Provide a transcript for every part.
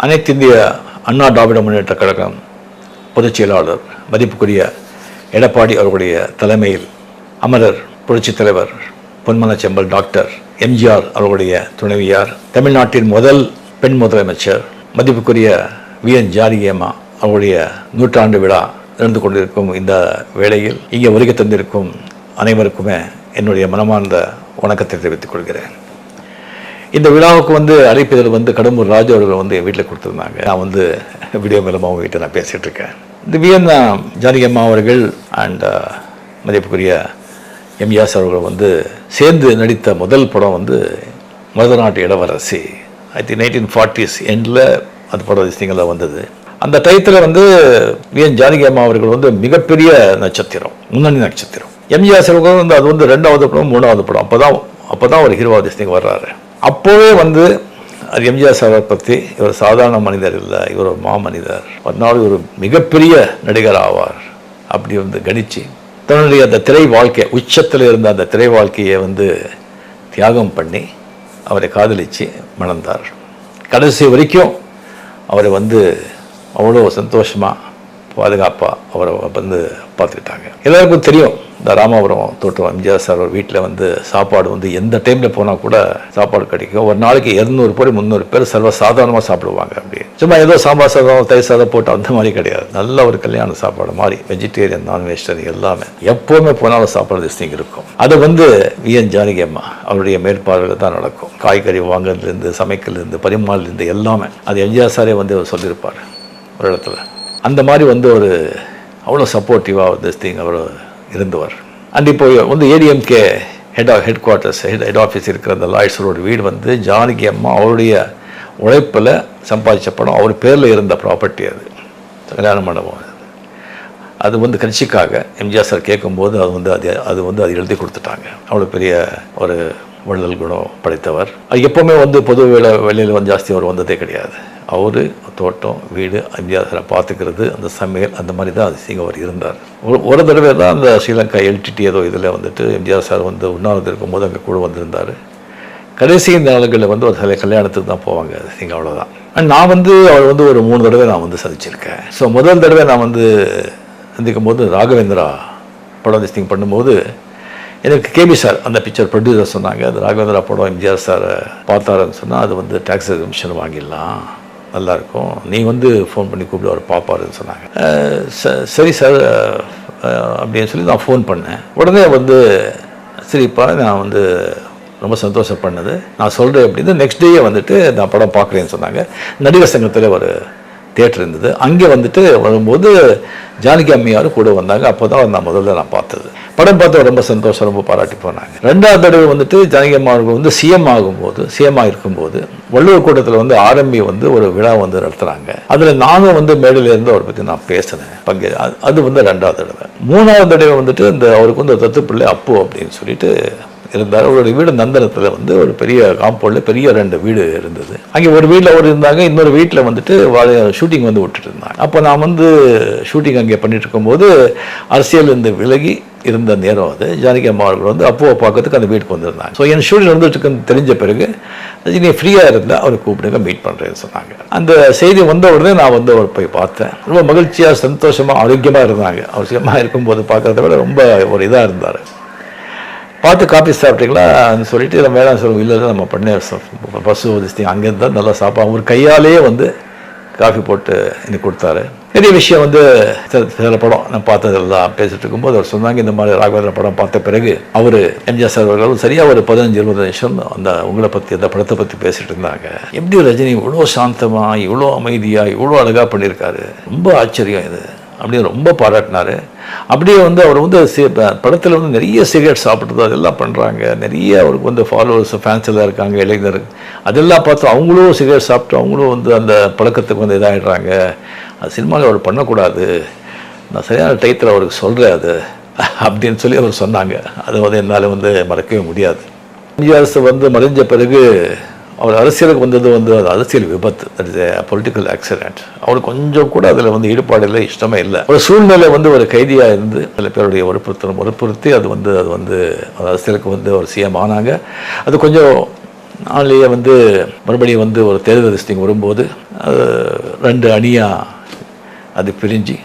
அனைத்து இந்திய அண்ணா திராவிட முன்னேற்ற கழகம் பொதுச் செயலாளர் மதிப்புக்குரிய எடப்பாடி அவர்களுடைய தலைமையில் அமரர் புரட்சித் தலைவர் பொன்மன செம்பல் டாக்டர் எம்ஜிஆர் அவர்களுடைய துணைவியார் தமிழ்நாட்டின் முதல் பெண் முதலமைச்சர் மதிப்புக்குரிய வி. என். ஜானகியம்மா அவருடைய நூற்றாண்டு விழா நடந்து கொண்டிருக்கும் இந்த வேளையில் இங்கே வருகை தந்திருக்கும் அனைவருக்குமே என்னுடைய மனமார்ந்த வணக்கத்தை தெரிவித்துக் கொள்கிறேன். இந்த விழாவுக்கு வந்து அழைப்பிதழ் வந்து கடம்பூர் ராஜு அவர்கள் வந்து என் வீட்டில் கொடுத்துருந்தாங்க. நான் வந்து வீடியோ மூலமாக அவங்க வீட்டை நான் பேசிகிட்டு இருக்கேன். இந்த வியன்னா ஜானகி அம்மா அவர்கள் அண்ட் uh, மதிப்புக்குரிய எம்ஜிஆர் அவர்கள் வந்து சேர்ந்து நடித்த முதல் படம் வந்து மருதநாட்டு இளவரசி. ஐ திங்க் நைன்டீன் ஃபார்ட்டிஸ் எண்டில் அந்த படம் விஷயங்கள்லாம் வந்தது. அந்த டயத்தில் வந்து வி என் ஜானகி அம்மா அவர்கள் வந்து மிகப்பெரிய நட்சத்திரம் முன்னணி நட்சத்திரம். எம்ஜிஆர் அவர்கள் வந்து அது வந்து ரெண்டாவது படம் மூணாவது படம். அப்போ தான் அப்போ தான் ஒரு ஹீரோ விஷயத்துக்கு வர்றாரு. அப்போவே வந்து அது எம்ஜிஆர் சாரை பற்றி இவர் சாதாரண மனிதர் இல்லை இவர் ஒரு மாமனிதர். அதனால ஒரு மிகப்பெரிய நடிகர் ஆவார். அப்படி வந்து கணிச்சு தன்னுடைய அந்த திரை வாழ்க்கை உச்சத்தில் இருந்த அந்த திரை வாழ்க்கையை வந்து தியாகம் பண்ணி அவரை காதலித்து மணந்தார். கடைசி வரைக்கும் அவரை வந்து அவ்வளோ சந்தோஷமாக பாதுகாப்பாக அவரை வந்து பார்த்துக்கிட்டாங்க. எல்லாருக்கும் தெரியும் இந்த ராமாபுரம் தோட்டம் எம்ஜிஆர் சார் ஒரு வீட்டில் வந்து சாப்பாடு வந்து எந்த டைமில் போனால் கூட சாப்பாடு கிடைக்கும். ஒரு நாளைக்கு இரநூறு பேர் முந்நூறு பேர் சர்வ சாதாரணமாக சாப்பிடுவாங்க அப்படி. சும்மா ஏதோ சாம்பார் சாதம் தயிர் சாதம் போட்டு அந்த மாதிரி கிடையாது. நல்ல ஒரு கல்யாண சாப்பாடு மாதிரி. வெஜிடேரியன் நான் வெஜிடேரியன் எல்லாமே. எப்போவுமே போனாலும் சாப்பாடு திஸ்டிங் இருக்கும். அது வந்து வி என் ஜானகி அம்மா அவருடைய மேற்பார்வையில் தான் நடக்கும். காய்கறி வாங்குறதுலேருந்து சமைக்கிறதுலேருந்து பரிமாறலேருந்து எல்லாமே. அது எம்ஜிஆர் சாரே வந்து அவர் சொல்லியிருப்பார் ஒரு இடத்துல. அந்த மாதிரி வந்து ஒரு அவ்வளோ சப்போர்ட்டிவாக திஸ்திங் அவர் இருந்தவர். அண்ட் இப்போ வந்து ADMK head of headquarters head head office இருக்கிற அந்த லாய்ஸரோட வீடு வந்து ஜானகி அம்மா அவருடைய உழைப்பில் சம்பாதிச்ச படம் அவர் பேரில் இருந்த ப்ராப்பர்ட்டி அது. கல்யாண மண்டபம் அது. அது வந்து கட்சிக்காக எம்ஜிஆர் சார் கேட்கும்போது அது வந்து அது அது வந்து அது எழுதி கொடுத்துட்டாங்க. அவ்வளோ பெரிய ஒரு வள்ளல் குணம் படைத்தவர். அது எப்போவுமே வந்து பொது வேலை வெளியில் வந்து ஜாஸ்தி அவர் வந்ததே கிடையாது. அவர் தோட்டம் வீடு எம்ஜிஆர் சாரை பார்த்துக்கிறது அந்த சமையல் அந்த மாதிரி தான் அதிசயம் அவர் இருந்தார். ஒரு ஒரு தடவை தான் அந்த ஸ்ரீலங்கா எல்டிடி ஏதோ இதில் வந்துட்டு எம்ஜிஆர் சார் வந்து உண்ணாவிரதம் இருக்கும்போது அங்கே கூட வந்திருந்தார். கடைசி நாள்களில் வந்து ஒரு சில கல்யாணத்துக்கு தான் போவாங்க சிங்க அவ்வளோதான் அண்ட் நான் வந்து அவர் வந்து ஒரு மூணு தடவை நான் வந்து சந்திச்சிருக்கேன். ஸோ முதல் தடவை நான் வந்து சந்திக்கும் போது ராகவேந்திரா படம் திஸ்டிங் பண்ணும்போது எனக்கு கேபி சார் அந்த பிக்சர் ப்ரொடியூசர் சொன்னாங்க அது ராகவேந்திரா படம் எம்ஜிஆர் சார் பார்த்தாருன்னு சொன்னால் அது வந்து டேக்ஸ் எக்ஸிபிஷன் வாங்கிடலாம். நல்லாயிருக்கும். நீ வந்து ஃபோன் பண்ணி கூப்பிட்டு அவர் பார்ப்பாருன்னு சொன்னாங்க. ச- சரி சார் அப்படின்னு சொல்லி நான் ஃபோன் பண்ணேன். உடனே வந்து சரிப்பா நான் வந்து ரொம்ப சந்தோஷம் பண்ணது நான் சொல்கிறேன் அப்படின்னு நெக்ஸ்ட் டேயே வந்துட்டு நான் படம் பார்க்குறேன்னு சொன்னாங்க. நடிகர் சங்கத்தில் ஒரு தேட்டர் இருந்தது. அங்கே வந்துட்டு வரும்போது ஜானகி அம்மையார் கூட வந்தாங்க. அப்போ தான் நான் முதல்ல நான் பார்த்தது. படம் பார்த்து ரொம்ப சந்தோஷம் ரொம்ப பாராட்டி போனாங்க. ரெண்டாவது தடவை வந்துட்டு ஜானகி அம்மாவுக்கு வந்து சிஎம் ஆகும்போது சிஎம் இருக்கும்போது வள்ளுவர் கூட்டத்தில் வந்து ஆரம்பி வந்து ஒரு விழா வந்து நடத்துகிறாங்க அதில் நானும் வந்து மேடையிலேருந்து அவரை பற்றி நான் பேசினேன். பங்கு அது- வந்து ரெண்டாவது தடவை. மூணாவது தடவை வந்துட்டு இந்த அவருக்கு வந்து தத்து பிள்ளை அப்படின்னு சொல்லிட்டு இருந்தார். அவருடைய வீடு நந்தனத்தில் வந்து ஒரு பெரிய காம்பவுண்டில் பெரிய ரெண்டு வீடு இருந்தது. அங்கே ஒரு வீட்டில் அவர் இருந்தாங்க இன்னொரு வீட்டில் வந்துட்டு ஷூட்டிங் வந்து விட்டுட்டு இருந்தாங்க அப்போ நான் வந்து ஷூட்டிங் அங்கே பண்ணிட்டு இருக்கும்போது அரசியல் இருந்து விலகி இருந்த நேரம் அது. ஜானகி அம்மா அவர்கள் வந்து அப்போ பார்க்கறதுக்கு அந்த வீட்டுக்கு வந்திருந்தாங்க. ஸோ என் ஷூட்டிங் இருந்துட்டுருக்குன்னு தெரிஞ்ச பிறகு நீ ஃப்ரீயாக இருந்தால் அவரை கூப்பிடுங்க மீட் பண்ணுறேன்னு சொன்னாங்க. அந்த செய்தி வந்த உடனே நான் வந்து அவர் போய் பார்த்தேன். ரொம்ப மகிழ்ச்சியாக சந்தோஷமாக ஆரோக்கியமாக இருந்தாங்க. அவசியமாக இருக்கும்போது பார்க்குறத விட ரொம்ப ஒரு இதாக இருந்தார். பார்த்து காப்பி சாப்பிட்டீங்களா சொல்லிட்டு இதை வேளாண் சொல்லுவோம் இல்லை நம்ம பண்ண பசு வதிஸ்தி அங்கேருந்து தான் நல்லா சாப்பிடும் அவர் கையாலேயே வந்து காஃபி போட்டு எனக்கு கொடுத்தாரு. பெரிய விஷயம் வந்து சில படம் நான் பார்த்ததெல்லாம் பேசிட்டு இருக்கும்போது அவர் சொன்னாங்க இந்த மாதிரி ராகவேந்திர படம் பார்த்த பிறகு அவர் எம்ஜிஆர் சார் அவர்களும் சரியாக ஒரு பதினஞ்சு இருபது நிமிஷம் அந்த உங்களை பற்றி அந்த படத்தை பற்றி பேசிட்டு இருந்தாங்க. எப்படி ரஜினி இவ்வளோ சாந்தமாக இவ்வளோ அமைதியாக இவ்வளோ அழகாக பண்ணியிருக்காரு? ரொம்ப ஆச்சரியம் இது. அப்படின்னு ரொம்ப பாராட்டினாரு. அப்படியே வந்து அவர் வந்து படத்தில் வந்து நிறைய சிகரெட் சாப்பிட்றது அதெல்லாம் பண்ணுறாங்க நிறைய அவருக்கு வந்து ஃபாலோவர்ஸ் ஃபேன்ஸ் எல்லாம் இருக்காங்க இளைஞர். அதெல்லாம் பார்த்து அவங்களும் சிகரெட் சாப்பிட்டு அவங்களும் வந்து அந்த பழக்கத்துக்கு வந்து இதாகிடுறாங்க அது சினிமாவில் அவர் பண்ணக்கூடாது. நான் சரியான டயத்தில் அவருக்கு சொல்கிறேன் அது. அப்படின்னு சொல்லி அவர் சொன்னாங்க. அது வந்து என்னால் வந்து மறக்கவே முடியாது. இந்திய அரசு வந்து மறைஞ்ச பிறகு அவர் அரசியலுக்கு வந்தது வந்து அது அரசியல் விபத்து. தட் இஸ் பொலிட்டிக்கல் ஆக்சிடென்ட் அவர் கொஞ்சம் கூட அதில் வந்து ஈடுபாடு இல்லை இஷ்டமே இல்லை. ஒரு சூழ்நிலை வந்து ஒரு கைதியாக இருந்து சில பேருடைய வற்புறுத்தலும் வற்புறுத்தி அது வந்து அது வந்து அரசியலுக்கு வந்து ஒரு சிஎம் ஆனாங்க. அது கொஞ்சம் நாளையே வந்து மறுபடியும் வந்து ஒரு தேர்தல் லிஸ்டிங் வரும்போது அது ரெண்டு அணியாக அது பிரிஞ்சு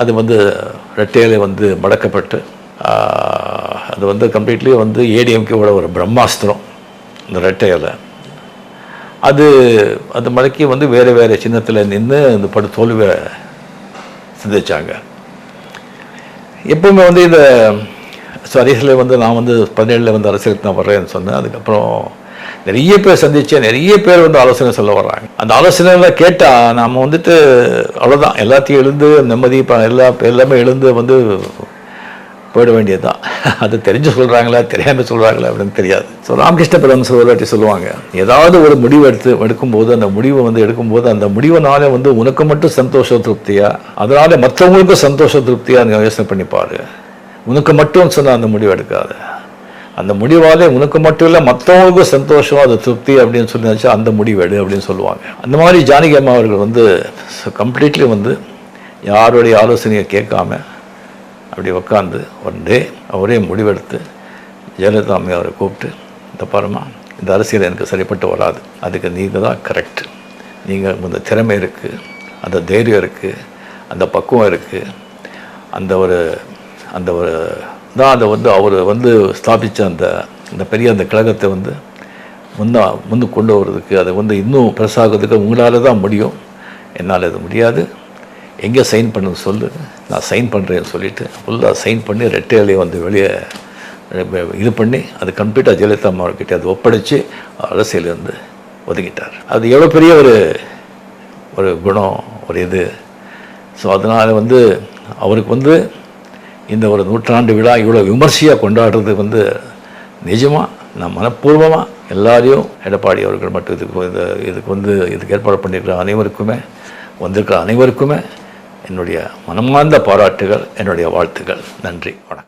அது வந்து ரெட்டையில வந்து மடக்கப்பட்டு அது வந்து கம்ப்ளீட்லி வந்து ஏடிஎம்கேவோட ஒரு பிரம்மாஸ்திரம். இந்த ரெட்டையில அது அது மடக்கி வந்து வேறு வேறு சின்னத்தில் நின்று இந்த படு தோல்வியை சிந்திச்சாங்க. எப்பவுமே வந்து இந்த ஸோ அரசியலில் வந்து நான் வந்து பதினேழில் வந்து அரசியலுக்கு நான் வர்றேன்னு சொன்னேன். அதுக்கப்புறம் நிறைய பேர் சந்தித்தேன் நிறைய பேர் வந்து ஆலோசனை சொல்ல வர்றாங்க. அந்த ஆலோசனைலாம் கேட்டால் நாம் வந்துட்டு அவ்வளோதான் எல்லாத்தையும் எழுந்து நிம்மதி இப்போ எல்லா எல்லாமே எழுந்து வந்து போயிட வேண்டியதுதான் அது தெரிஞ்சு சொல்கிறாங்களா தெரியாமல் சொல்கிறாங்களா அப்படின்னு தெரியாது. ஸோ ராமகிருஷ்ண பரமசர் ஒரு வாட்டி சொல்லுவாங்க ஏதாவது ஒரு முடிவு எடுத்து எடுக்கும்போது அந்த முடிவை வந்து எடுக்கும்போது அந்த முடிவுனால வந்து உனக்கு மட்டும் சந்தோஷ திருப்தியா? அதனால மற்றவங்களுக்கும் சந்தோஷ திருப்தியா யோசனை பண்ணி பாரு. உனக்கு மட்டும் சொன்னால் அந்த முடிவு எடுக்காத. அந்த முடிவாலே உனக்கு மட்டும் இல்லை மற்றவங்களுக்கும் சந்தோஷம் அது திருப்தி அப்படின்னு சொல்லி நினச்சா அந்த முடிவு எடு அப்படின்னு சொல்லுவாங்க. அந்த மாதிரி ஜானகி அம்மா அவர்கள் வந்து கம்ப்ளீட்லி வந்து யாருடைய ஆலோசனையை கேட்காம அப்படி உட்காந்து ஒன் டே அவரே முடிவெடுத்து ஜெயலலிதா அம்மை அவரை கூப்பிட்டு இந்த பாருமா இந்த அரசியல் எனக்கு சரிப்பட்டு வராது. அதுக்கு நீங்கள் தான் கரெக்ட் நீங்கள் இந்த திறமை இருக்குது அந்த தைரியம் இருக்குது அந்த பக்குவம் இருக்குது அந்த ஒரு அந்த ஒரு தான் அதை வந்து அவர் வந்து ஸ்தாபித்த அந்த அந்த பெரிய அந்த கழகத்தை வந்து முன்னா முன்னு கொண்டு வர்றதுக்கு அதை வந்து இன்னும் பெருசாகிறதுக்கு உங்களால் தான் முடியும். என்னால் அது முடியாது. எங்கே சைன் பண்ணுன்னு சொல்லு. நான் சைன் பண்ணுறேன்னு சொல்லிட்டு ஃபுல்லாக சைன் பண்ணி ரெட்டையிலேயே வந்து வெளியே இது பண்ணி அது கம்ப்ளீட்டாக ஜெயலலிதா அம்மாவர்கிட்ட அதை ஒப்படைச்சு அரசியலேருந்து ஒதுக்கிட்டார். அது எவ்வளோ பெரிய ஒரு ஒரு குணம் ஒரு இது. ஸோ அதனால் வந்து அவருக்கு வந்து இந்த ஒரு நூற்றாண்டு விழா இவ்வளோ விமர்சையாக கொண்டாடுறது வந்து நிஜமாக நான் மனப்பூர்வமாக எல்லாரையும் எடப்பாடி அவர்கள் மட்டும் இதுக்கு இந்த இதுக்கு வந்து இதுக்கு ஏற்பாடு பண்ணியிருக்கிற அனைவருக்குமே வந்திருக்கிற அனைவருக்குமே என்னுடைய மனமார்ந்த பாராட்டுகள் என்னுடைய வாழ்த்துகள். நன்றி வணக்கம்.